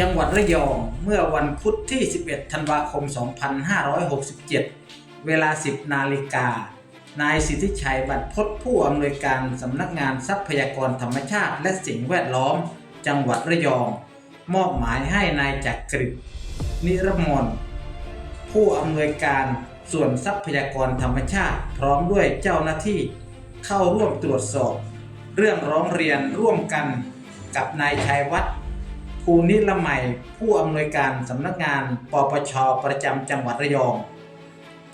จังหวัดระยองเมื่อวันพุธที่ 11 ธันวาคม 2567 เวลา 10 นาฬิกา นายสิทธิชัยบัตรพจน์ผู้อำนวยการสำนักงานทรัพยากรธรรมชาติและสิ่งแวดล้อม จังหวัดระยอง มอบหมายให้นายจักริดนิรมนผู้อำนวยการส่วนทรัพยากรธรรมชาติ พร้อมด้วยเจ้าหน้าที่เข้าร่วมตรวจสอบ เรื่องร้องเรียนร่วมกันกับนายชัยวัฒน์ ภูนิละไมผู้อำนวยการสำนักงานปปชประจำจังหวัดระยอง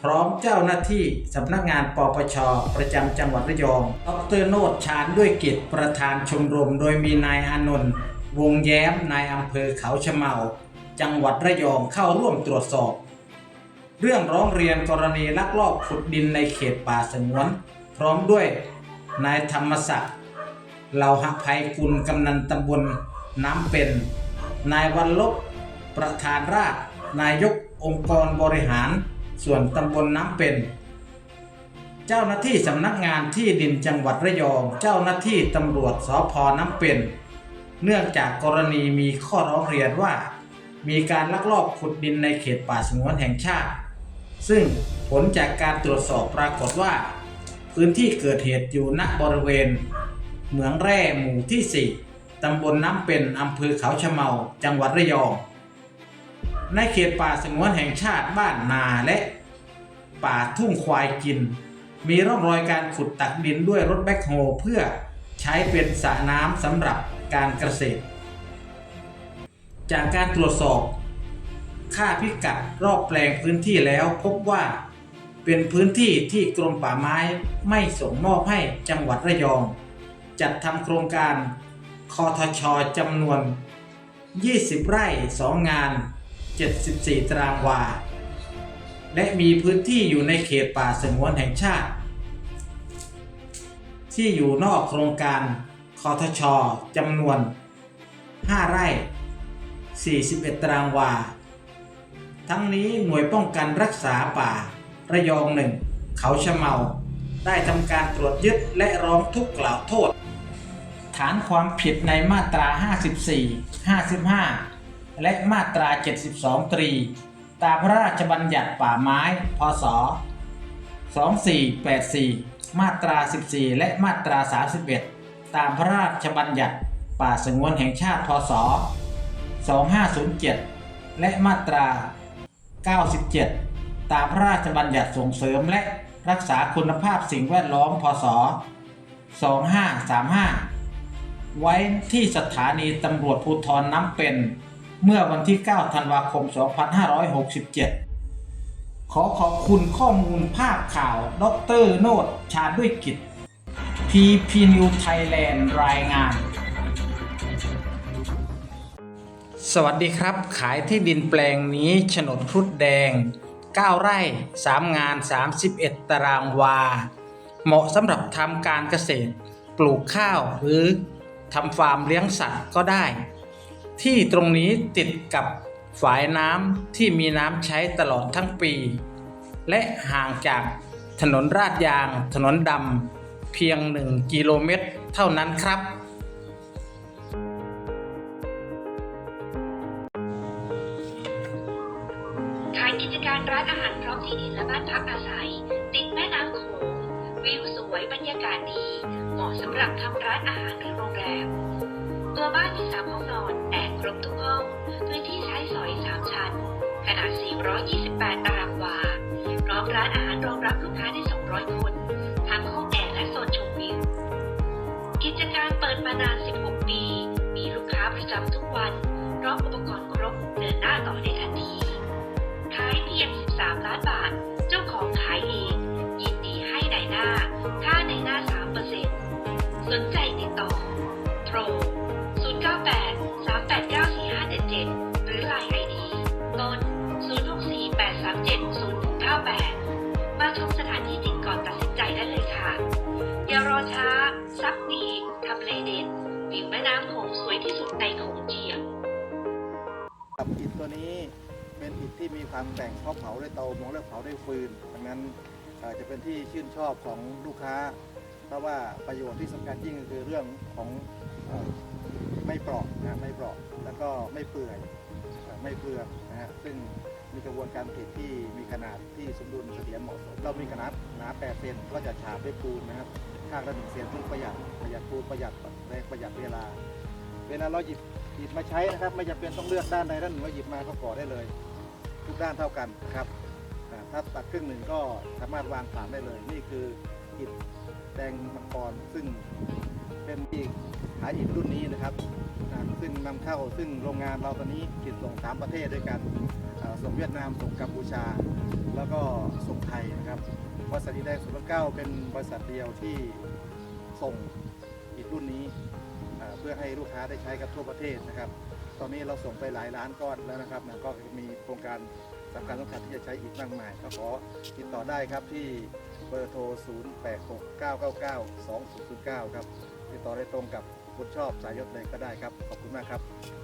พร้อมเจ้าหน้าที่สำนักงานปปชประจำจังหวัดระยอง ดรโนดชาญด้วยกิจประธานชมรม โดยมีนายอานนท์วงแย้มนายอำเภอเขาชะเมา จังหวัดระยองเข้าร่วมตรวจสอบ เรื่องร้องเรียนกรณีลักลอบขุดดินในเขตป่าสงวน พร้อมด้วยนายธรรมศักดิ์เหล่าหภัยกุลกำนันตำบลน้ำเป็น นายวันลบประธานราชนายกองค์กรบริหาร ส่วนตำบลน้ำเป็น เจ้าหน้าที่สำนักงานที่ดินจังหวัดระยอง เจ้าหน้าที่ตำรวจสพน้ำเป็น เนื่องจากกรณีมีข้อร้องเรียนว่า มีการลักลอบขุดดินในเขตป่าสงวนแห่งชาติ ซึ่งผลจากการตรวจสอบปรากฏว่า พื้นที่เกิดเหตุอยู่ณบริเวณ เหมืองแร่หมู่ที่ 4 ตำบลน้ำเป็นอำเภอเขาชะเมา จังหวัดระยอง ในเขตป่าสงวนแห่งชาติบ้านนาและ ป่าทุ่งควายกิน มีร่องรอยการขุดตักดินด้วยรถแบ็คโฮเพื่อใช้เป็นสระน้ำสำหรับการเกษตร จากการตรวจสอบ ค่าพิกัดรอบแปลงพื้นที่แล้วพบว่าเป็นพื้นที่ที่กรมป่าไม้ไม่ส่งมอบให้จังหวัดระยอง จัดทำโครงการ คอทชจำนวน 20 ไร่ 2 งาน 74 ตารางวา และมีพื้นที่อยู่ในเขตป่าสงวนแห่งชาติ ที่อยู่นอกโครงการคอทชจำนวน 5 ไร่ 41 ตารางวา ทั้งนี้หน่วยป้องกันรักษาป่าระยองหนึ่ง เขาชะเมา ได้ทำการตรวจยึดและร้องทุกข์กล่าวโทษ ฐานความผิดในมาตรา 54 55 และมาตรา 72 ตรี ตามพระราชบัญญัติป่าไม้ พศ 2484 มาตรา 14 และมาตรา 31 ตามพระราชบัญญัติป่าสงวนแห่งชาติ พศ 2507 และมาตรา 97 ตามพระราชบัญญัติส่งเสริมและรักษาคุณภาพสิ่งแวดล้อม พศ 2535 ไว้ที่สถานีตำรวจภูธรน้ำเป็น เมื่อวันที่ 9 ธันวาคม 2567 ขอขอบคุณข้อมูลภาพข่าว ดรโนดชาด้วยกิจ PP New Thailand รายงาน สวัสดีครับ ขายที่ดินแปลงนี้โฉนดครุฑแดง 9 ไร่ 3 งาน 31 ตารางวา เหมาะสำหรับทำการเกษตร ปลูกข้าวหรือ ทำฟาร์มเลี้ยงสัตว์ก็ได้ ที่ตรงนี้ติดกับฝายน้ำที่มีน้ำใช้ตลอดทั้งปี และห่างจากถนนราดยาง ถนนดำเพียง 1 กิโลเมตรเท่านั้นครับ ขายกิจการร้านอาหารพร้อมที่ดินและบ้านพักอาศัย ติดแม่น้ำโขงวิวสวยบรรยากาศดี เหมาะสำหรับทำร้านอาหารหรือโรงแรม ตัวบ้านมีสามห้องนอนแอร์ครบทุกห้อง พื้นที่ใช้สอยสามชั้น ขนาด 428 ตารางวา พร้อมร้านอาหารรองรับลูกค้าได้ 200 คน ทั้งห้องแอร์และโซนชมวิว กิจการเปิดมานาน 16 ปี มีลูกค้าประจำทุกวัน พร้อมอุปกรณ์ ช้า ซักดีทำเลเด่นวิวแม่น้ำโขงสวยที่สุดในโขงเจียมกับอิฐตัวนี้เป็นอิฐที่มีความแต่งเพราะเผาด้วยเตามงและเผาด้วยฟืนดังนั้นเอ่อจะเป็นที่ชื่นชอบของลูกค้า เพราะว่าประโยชน์ที่สำคัญยิ่งก็คือเรื่องของเอ่อไม่เปราะนะไม่เปราะแล้วก็ไม่เปื่อยเอ่อไม่เปลืองนะฮะซึ่งมีกระบวนการผลิตที่มีขนาดที่สมดุลเสถียรเหมาะสมเรามีขนาดหนา8เซนก็จะฉาบด้วยปูนนะครับ ข้างละหนึ่งเซนซึ่งประหยัดประหยัดปูนประหยัดแรงประหยัดเวลา เวลาเราหยิบหยิบมาใช้นะครับ ไม่จำเป็นต้องเลือกด้านใดด้านหนึ่งเราหยิบมาก็ก่อได้เลย ทุกด้านเท่ากันนะครับถ้าตัดครึ่งหนึ่งก็สามารถวางผ่านได้เลย นี่คืออิฐแดงมังกรซึ่งเป็นอีกขายอิฐรุ่นนี้นะครับซึ่งนำเข้าซึ่งโรงงานเราตอนนี้ผลิตส่งสามประเทศด้วยกันส่งเวียดนามส่งกัมพูชา แล้วก็ส่งไทยนะครับ บริษัทอิฐแดงสุรเก้าเป็นบริษัทเดียวที่ส่งอิฐรุ่นนี้เพื่อให้ลูกค้าได้ใช้กับทั่วประเทศนะครับ ตอนนี้เราส่งไปหลายล้านก้อนแล้วนะครับนะก็มีโครงการสำคัญสำคัญที่จะใช้อีกมากมายก็ขอติดต่อได้ครับที่เบอร์โทร 0 8 6 9 9 9 2 0 0 9 ครับ ติดต่อได้ตรงกับคุณชอบสายยศเลยก็ได้ครับ ขอบคุณมากครับ